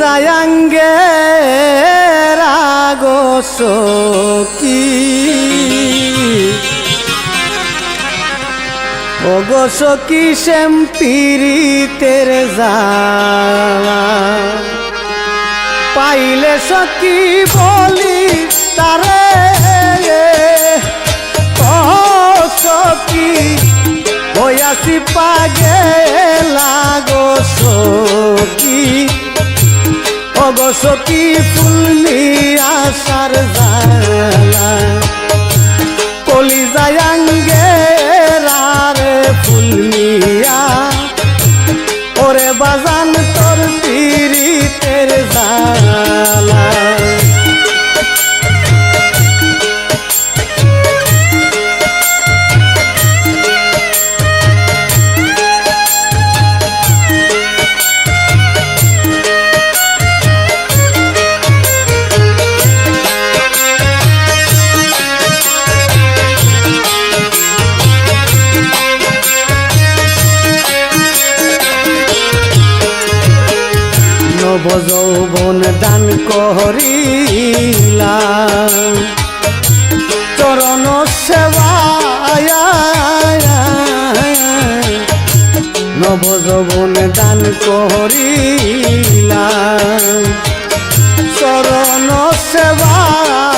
যায়াঙ্গে রাগো সখী ওগো সখী শ্যাম পীড়িতের জালা পাইলে সখী বলি, তারে সখী হইয়াছি পাগে লাগো সখী। ওগো সখী ফুলনি আসার জালা। কলি যায়াঙ্গে যৌবন দান করিলা। চরণ সেবায় নব যৌবন দান করিলা। চরণ সেবায়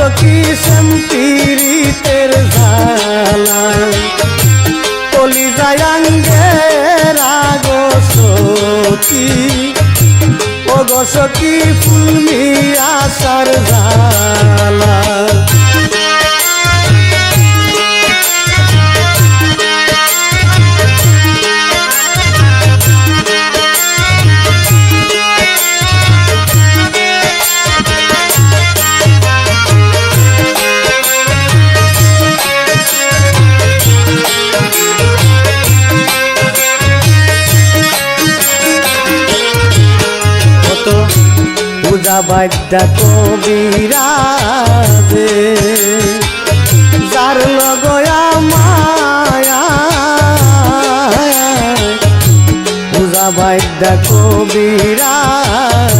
অগ সখী সেম্পিরিতের জালা কলি যায়াঙ্গে রাগো সখী অগ সখী ফুলমি আসার জালা বাদ্যা কবিরাজে যার লগয়া মায়া। পূজা বাদ্যা কবিরাজে।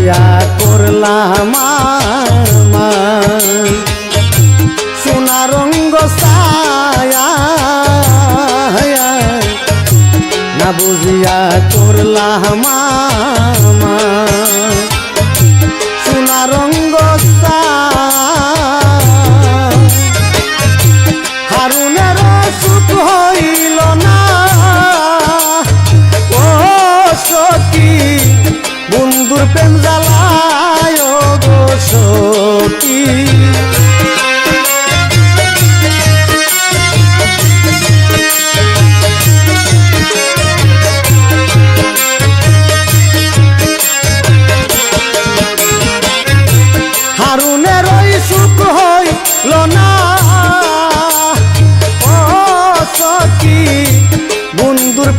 বিয়া করলাম সোনা রঙ্গ সায়া না বুঝিয়া করলাম সোনা রঙ্গ হারুনের সুখ হইল না। ও সতী, বন্ধুর প্রেম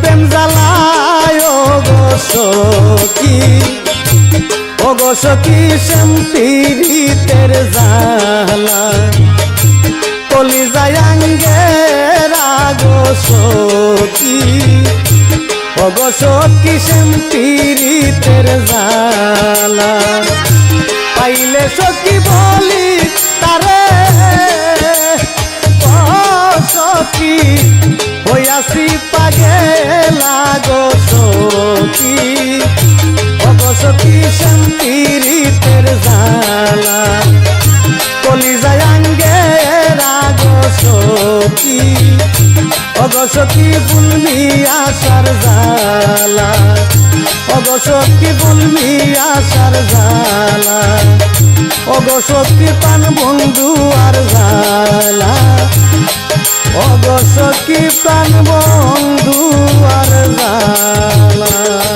প্রেম জ্বালায় গো সখী। ও গো সখী শান্তির জ্বালা। কলি যায়াঙ্গে রাগো সখী। ও গো সখী শান্তির জ্বালা। পাইলে সখী অগসতি ফুলমি আসার জালা অগসতি ফুলমি আসার জালা অগসতি পান বন্ধু আর জালা অগসতি পান বন্ধু আর জালা